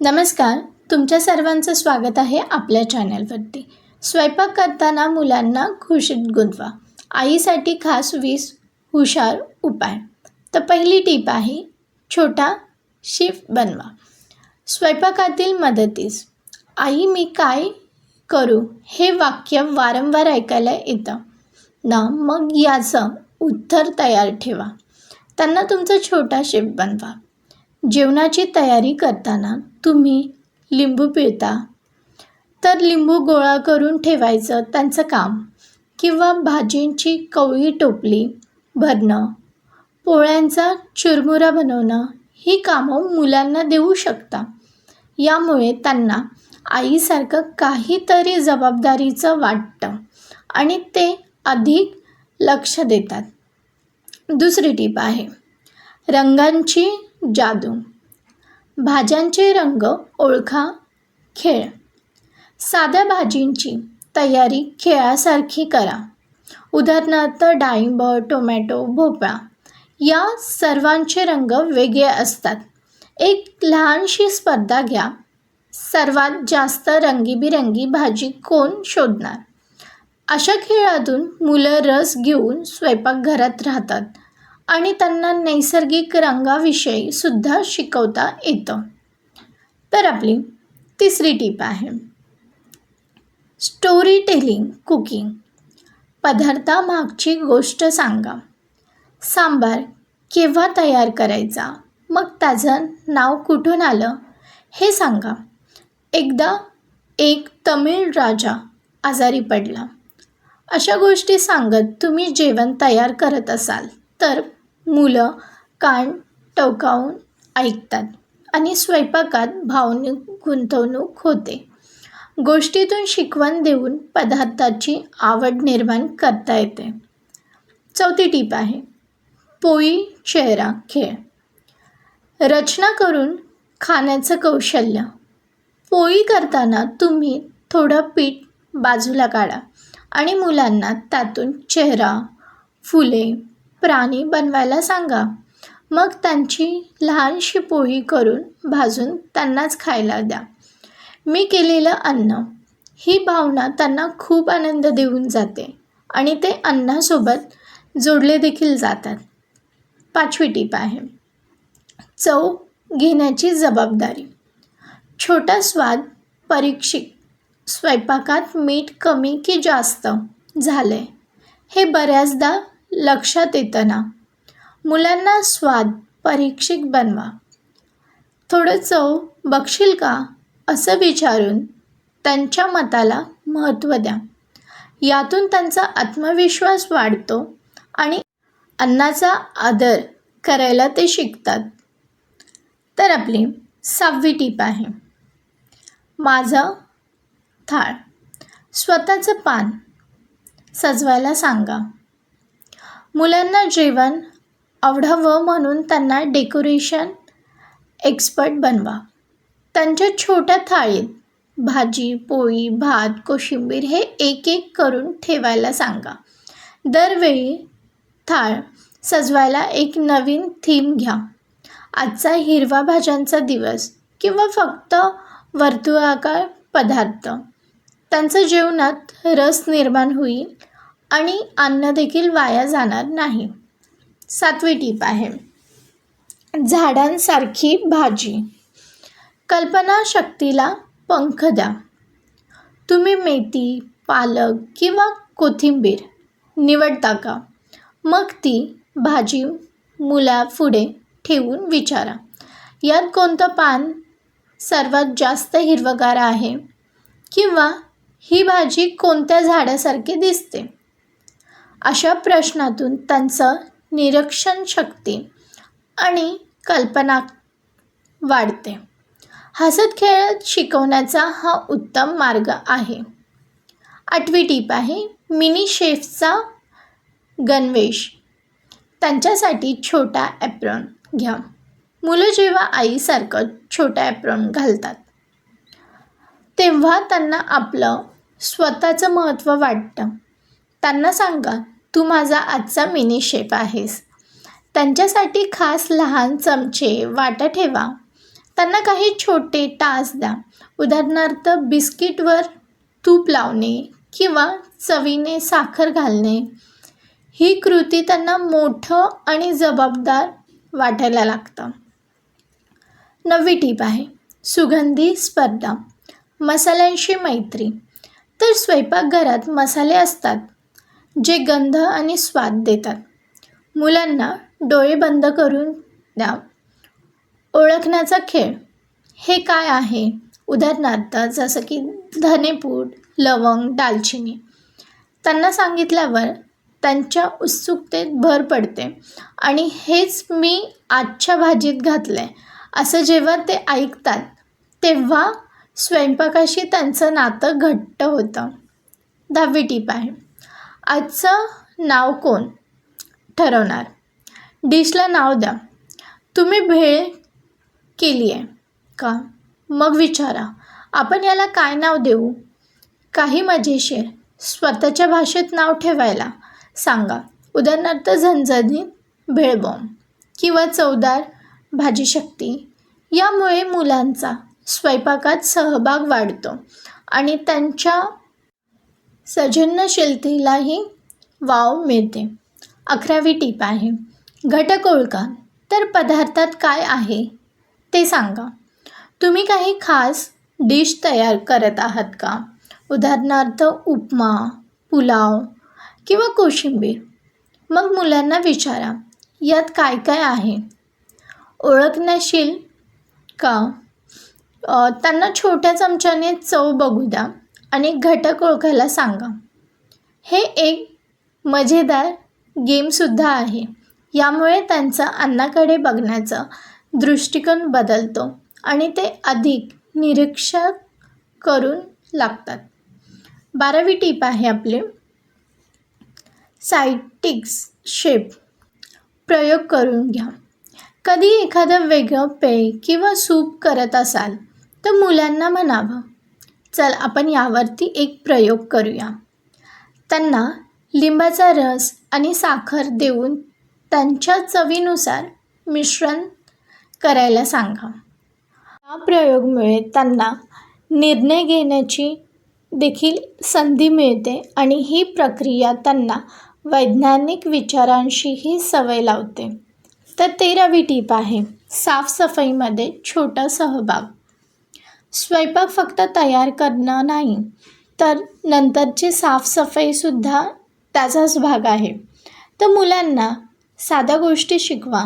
नमस्कार तुमच्या सर्वांचं स्वागत आहे आपल्या चॅनलवरती. स्वयंपाक करताना मुलांना खुशीत गुंतवा. आईसाठी खास वीस हुशार उपाय. तर पहिली टीप आहे छोटा शिफ बनवा. स्वयंपाकातील मदतीस. आई मी काय करू? हे वाक्य वारंवार ऐकायला येतं. ना मग याचं उत्तर तयार ठेवा. त्यांना तुमचा छोटा शिफ्ट बनवा. जेवणाची तयारी करताना तुम्ही लिंबू पिळता? तर लिंबू गोळा करून ठेवायचं त्यांचं काम. किंवा भाजींची कवळी टोपली भरणं पोळ्यांचा चुरमुरा बनवणं ही कामं मुलांना देऊ शकता. यामुळे त्यांना आईसारखं काहीतरी जबाबदारीचं वाटतं आणि ते अधिक लक्ष देतात. दुसरी टीप आहे रंगांची जादू. भाज्यांचे रंग ओळखा खेळ. साध्या भाजींची तयारी खेळासारखी करा. उदाहरणार्थ डाळिंब टोमॅटो भोपळा या सर्वांचे रंग वेगळे असतात. एक लहानशी स्पर्धा घ्या. सर्वात जास्त रंगीबिरंगी भाजी कोण शोधणार? अशा खेळातून मुलं रस घेऊन स्वयंपाकघरात राहतात. आणि त्यांना नैसर्गिक रंगाविषयी सुद्धा शिकवता येतं. तर आपली तिसरी टीप आहे. स्टोरी टेलिंग कुकिंग पदार्थामागची गोष्ट सांगा. सांबार केव्हा तयार करायचा? मग त्याचं नाव कुठून आलं? हे सांगा. एकदा एक तमिळ राजा आजारी पडला. अशा गोष्टी सांगत तुम्ही जेवण तयार करत असाल तर मुलं कान टवकावून ऐकतात आणि स्वयंपाकात भावनिक गुंतवणूक होते. गोष्टीतून शिकवण देऊन पदार्थाची आवड निर्माण करता येते. चौथी टीप आहे पोळी चेहरा खेळ. रचना करून खाण्याचं कौशल्य. पोळी करताना तुम्ही थोडं पीठ बाजूला काढा आणि मुलांना त्यातून चेहरा फुले प्राणी बनवायला सांगा. मग त्यांची लहानशी पोळी करून भाजून त्यांनाच खायला द्या. मी केलेलं अन्न. ही भावना त्यांना खूप आनंद देऊन जाते आणि ते अन्नासोबत जोडले देखील जातात. पाचवी टीप आहे. चव घेण्याची जबाबदारी. छोटा स्वाद परीक्षित. स्वयंपाकात मीठ कमी की जास्त झाले हे बऱ्याचदा लक्षात येतं ना मुलांना स्वाद परीक्षित बनवा. थोडं चव बघशील का? असं विचारून त्यांच्या मताला महत्त्व द्या. यातून त्यांचा आत्मविश्वास वाढतो आणि अन्नाचा आदर करायला ते शिकतात. तर आपली सहावी टीप आहे. माझं थाळ. स्वतःचं पान सजवायला सांगा. मुलांना जेवण आवडावं म्हणून त्यांना डेकोरेशन एक्सपर्ट बनवा. त्यांच्या छोट्या थाळीत भाजी पोळी भात कोशिंबीर हे एक एक करून ठेवायला सांगा. दरवेळी थाळ सजवायला एक नवीन थीम घ्या. आजचा हिरवा भाज्यांचा दिवस किंवा फक्त वर्तुळाकार पदार्थ. त्यांचं जेवणात रस निर्माण होईल. आणि अन्न देखील वाया जाणार नाही. सातवी टीप आहे. झाडांसारखी भाजी. कल्पनाशक्तीला पंख द्या. तुम्ही मेथी पालक किंवा कोथिंबीर निवडता का? मग ती भाजी मुलापुढे ठेवून विचारा. यात कोणतं पान सर्वात जास्त हिरवगार आहे? किंवा ही भाजी कोणत्या झाडासारखी दिसते? अशा प्रश्नातून त्यांचं निरीक्षणशक्ती आणि कल्पना वाढते. हसत खेळत शिकवण्याचा हा उत्तम मार्ग आहे. आठवी टीप आहे मिनी शेफचा गणवेश. त्यांच्यासाठी छोटा ॲप्रॉन घ्या. मुलं जेव्हा आईसारखं छोटा ॲप्रॉन घालतात तेव्हा त्यांना आपलं स्वतःचं महत्त्व वाटतं. त्यांना सांगा तू माझा आजचा मिनी शेफ आहेस. त्यांच्यासाठी खास लहान चमचे वाटा ठेवा. त्यांना काही छोटे टास द्या. उदाहरणार्थ बिस्किटवर तूप लावणे किंवा चवीने साखर घालणे. ही कृती त्यांना मोठं आणि जबाबदार वाटायला लागतं. नववी टीप आहे सुगंधी स्पर्धा. मसाल्यांशी मैत्री. तर स्वयंपाकघरात मसाले असतात. जे गंध आणि स्वाद देतात. मुलांना डोळे बंद करून द्या. ओळखण्याचा खेळ. हे काय आहे? उदाहरणार्थ जसं की धनेपूड लवंग दालचिनी. त्यांना सांगितल्यावर त्यांच्या उत्सुकतेत भर पडते. आणि हेच मी आजच्या भाजीत घातलं आहे असं जेव्हा ते ऐकतात तेव्हा स्वयंपाकाशी त्यांचं नातं घट्ट होतं. दहावी टीप आहे. आजचं नाव कोण? ठरवणार. डिशला नाव द्या. तुम्ही भेळ केली आहे का? मग विचारा. आपण याला काय नाव देऊ? काही मजेशीर. स्वतःच्या भाषेत नाव ठेवायला सांगा. उदाहरणार्थ झणझणीत भेळबॉम्ब किंवा चवदार भाजीशक्ती. यामुळे मुलांचा स्वयंपाकात सहभाग वाढतो आणि त्यांच्या सृजनशीलतेलाही वाव मिळते. अकरावी टीप आहे. घटक ओळखा तर पदार्थात काय आहे? ते सांगा. तुम्ही काही खास डिश तयार करत आहात का? उदाहरणार्थ उपमा पुलाव किंवा कोशिंबीर. मग मुलांना विचारा यात काय काय आहे? ओळखण्याशील का? त्यांना छोट्या चमच्याने चव बघू द्या. आणि घटक ओळखायला सांगा. हे एक मजेदार गेमसुद्धा आहे. यामुळे त्यांचा अन्नाकडे बघण्याचा दृष्टिकोन बदलतो आणि ते अधिक निरीक्षक करून लागतात. बारावी टीप आहे आपली. सायटिक्स शेप प्रयोग करून घ्या. कधी एखादं वेगळं पेय किंवा सूप करत असाल तर मुलांना म्हणावं. चल आपण यावरती एक प्रयोग करूया. त्यांना लिंबाचा रस आणि साखर देऊन त्यांच्या चवीनुसार मिश्रण करायला सांगा. हा प्रयोगमुळे त्यांना निर्णय घेण्याची देखील संधी मिळते आणि ही प्रक्रिया त्यांना वैज्ञानिक विचारांशीही सवय लावते. तर तेरावी टीप आहे साफसफाईमध्ये छोटा सहभाग. स्वयंपाक फक्त तयार करणं नाही तर नंतरची साफसफाईसुद्धा त्याचाच भाग आहे. तर मुलांना साध्या गोष्टी शिकवा.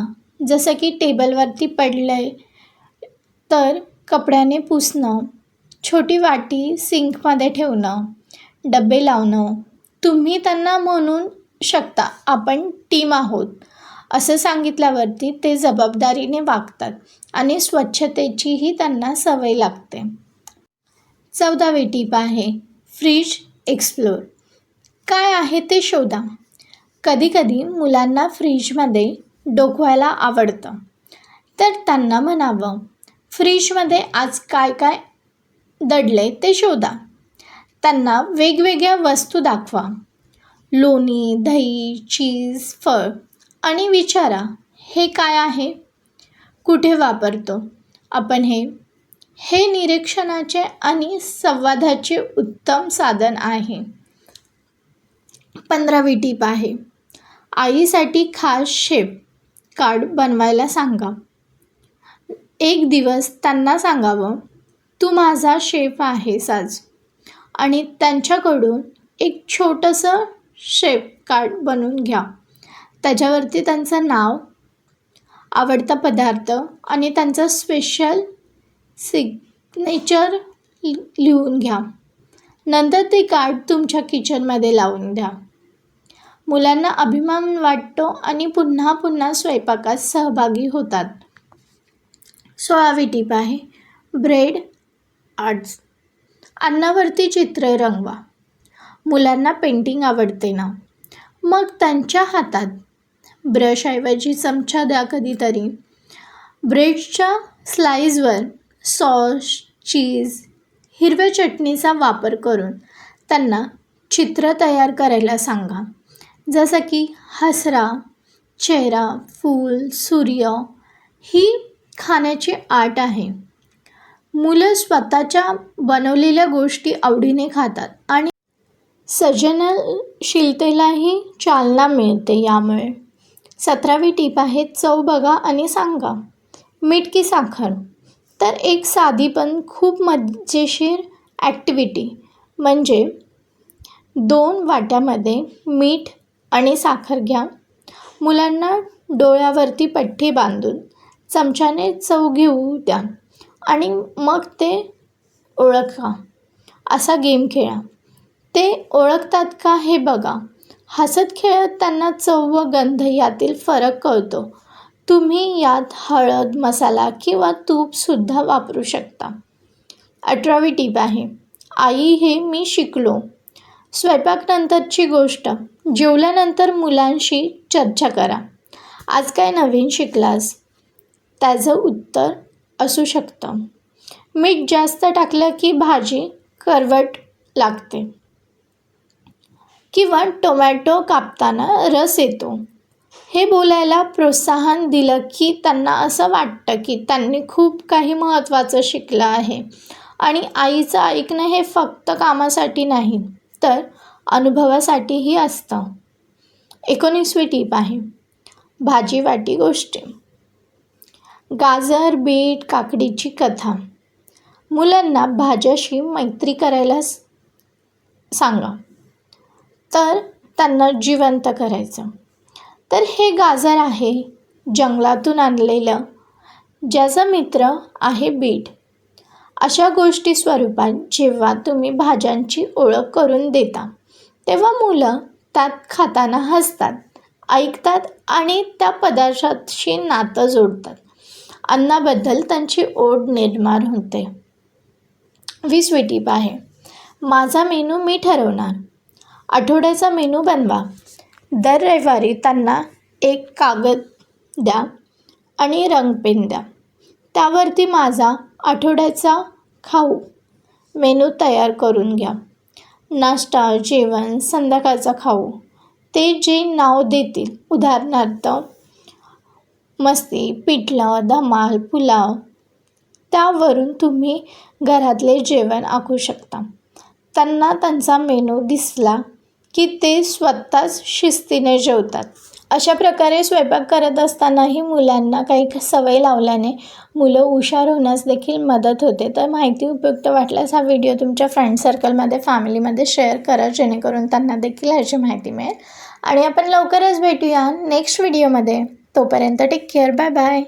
जसं की टेबलवरती पडलं आहे तर कपड्याने पुसणं छोटी वाटी सिंकमध्ये ठेवणं डबे लावणं तुम्ही त्यांना म्हणून शकता आपण टीम आहोत. असं सांगितल्यावरती ते जबाबदारीने वागतात आणि स्वच्छतेचीही त्यांना सवय लागते. चौदावी टीप आहे फ्रीज एक्सप्लोर. काय आहे ते शोधा. कधीकधी मुलांना फ्रीजमध्ये डोकवायला आवडतं. तर त्यांना म्हणावं फ्रीजमध्ये आज काय काय दडले ते शोधा. त्यांना वेगवेगळ्या वस्तू दाखवा. लोणी दही चीज फळ आणि विचारा हे काय आहे? कुठे वापरतो? आपण हे हे निरीक्षणाचे आणि संवादाचे उत्तम साधन आहे. पंधरावी टीप आहे आईसाठी खास शेप कार्ड बनवायला सांगा. एक दिवस त्यांना सांगावं तू माझा शेफ आहेस आज. आणि त्यांच्याकडून एक छोटंसं शेप कार्ड बनवून घ्या. त्याच्यावरती त्यांचं नाव आवडता पदार्थ आणि त्यांचं स्पेशल सिग्नेचर लिहून घ्या. नंतर ते कार्ड तुमच्या किचनमध्ये लावून द्या. मुलांना अभिमान वाटतो आणि पुन्हा पुन्हा स्वयंपाकात सहभागी होतात. सोळावी टीप आहे ब्रेड आर्ट्स अन्नावरती चित्र रंगवा. मुलांना पेंटिंग आवडते ना. मग त्यांच्या हातात ब्रशऐवजी चमचा द्या कधीतरी. ब्रेडच्या स्लाईजवर सॉस चीज हिरव्या चटणीचा वापर करून त्यांना चित्र तयार करायला सांगा. जसं की हसरा चेहरा फूल सूर्य ही खाण्याची आट आहे. मुलं स्वतःच्या बनवलेल्या गोष्टी आवडीने खातात आणि सजनशीलतेलाही चालना मिळते यामुळे. सतरावी टीप आहे चव बघा आणि सांगा. मीठ की साखर. तर एक साधी पण खूप मजेशीर ॲक्टिव्हिटी म्हणजे दोन वाट्यामध्ये मीठ आणि साखर घ्या. मुलांना डोळ्यावरती पट्टी बांधून चमच्याने चव घेऊ द्या आणि मग ते ओळखा. असा गेम खेळा. ते ओळखतात का हे बघा. हसत खेळत त्यांना चव व गंध यातील फरक कळतो. तुम्ही यात हळद मसाला किंवा तूपसुद्धा वापरू शकता. अठरावी टीप आहे. आई हे मी शिकलो. स्वयंपाकनंतरची गोष्ट. जेवल्यानंतर मुलांशी चर्चा करा. आज काय नवीन शिकलास? त्याचं उत्तर असू शकतं. मीठ जास्त टाकलं की भाजी करवट लागते. किंवा टोमॅटो कापताना रस येतो. हे बोलायला प्रोत्साहन दिलं की त्यांना असं वाटतं की त्यांनी खूप काही महत्त्वाचं शिकलं आहे. आणि आईचं ऐकणं हे फक्त कामासाठी नाही तर अनुभवासाठीही असतं. एकोणीसवी टीप आहे. भाजी वाटी गोष्टी. गाजर बीट काकडीची कथा. मुलांना भाज्याशी मैत्री करायला सांगा. तर त्यांना जिवंत करायचं. तर हे गाजर आहे जंगलातून आणलेलं ज्याचा मित्र आहे बीट. अशा गोष्टी स्वरूपात जेव्हा तुम्ही भाज्यांची ओळख करून देता तेव्हा मुलं त्यात खाताना हसतात ऐकतात आणि त्या पदार्थाशी नातं जोडतात. अन्नाबद्दल त्यांची ओढ निर्माण होते. वीस विटीप आहे. माझा मेनू मी ठरवणार. आठवड्याचा मेनू बनवा. दर रविवारी त्यांना एक कागद द्या आणि रंगपेन द्या. त्यावरती माझा आठवड्याचा खाऊ मेनू तयार करून घ्या. नाश्ता जेवण संध्याकाळचा खाऊ. ते जे नाव देतील. उदाहरणार्थ मस्ती पिठलं धमाल पुलाव. त्यावरून तुम्ही घरातले जेवण आखू शकता. त्यांना त्यांचा मेनू दिसला की ते स्वतःच शिस्तीने जेवतात. अशा प्रकारे स्वयंपाक करत असतानाही मुलांना काही सवय लावल्याने मुलं हुशार होण्यास देखील मदत होते. तर माहिती उपयुक्त वाटल्यास हा व्हिडिओ तुमच्या फ्रेंड सर्कलमध्ये फॅमिलीमध्ये शेअर करा जेणेकरून त्यांना देखील ह्याची माहिती मिळेल. आणि आपण लवकरच भेटूया नेक्स्ट व्हिडिओमध्ये तोपर्यंत टेक केअर बाय बाय